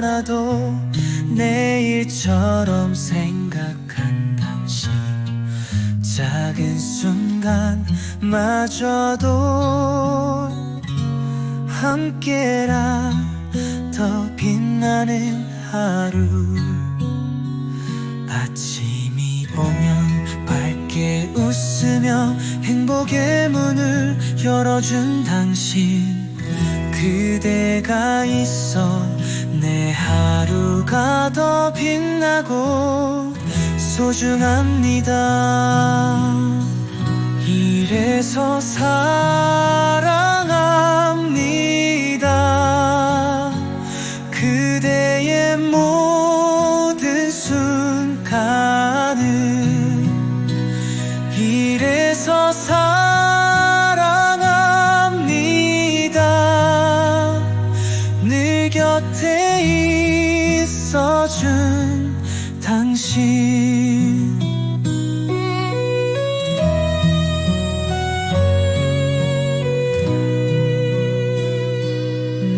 않아도 내일처럼 생각한 당신. 작은 순간마저도 함께라 더 빛나는 하루. 아침이 오면 밝게 웃으며 행복의 문을 열어준 당신. 그대가 있어 내 하루가 더 빛나고 소중합니다. 이래서 사랑합니다. 그대의 모든 순간을 이래서 사랑합니다. 늘 곁에 당신.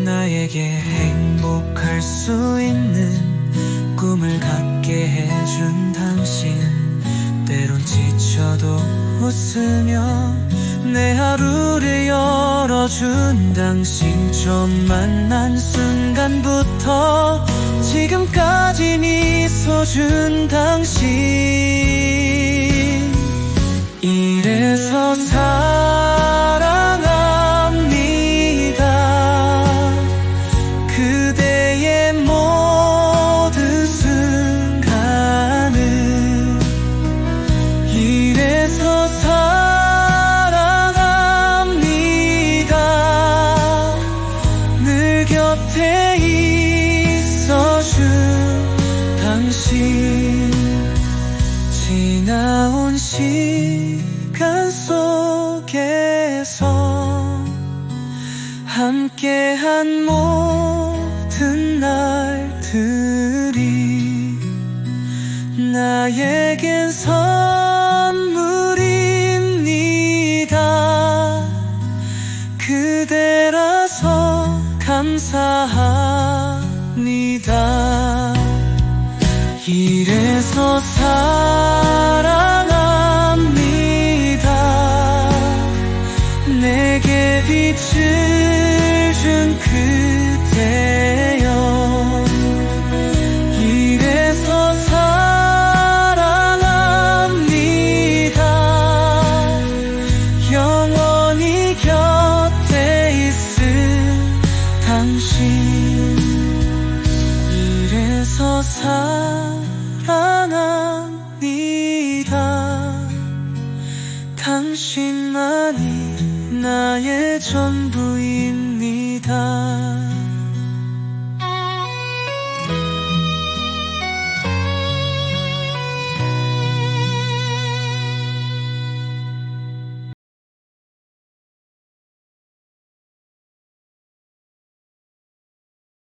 나에게 행복할 수 있는 꿈을 갖게 해준 당신. 때론 지쳐도 웃으며 내 하루를 열어준 당신. 처음 만난 순간부터 지금까지 미소 준 당신. 이래서 사 시간 속에서 함께한 모든 날들이 나에겐 선물입니다. 그대라서 감사합니다. 이래서 사 사랑합니다. 당신만이 나의 전부입니다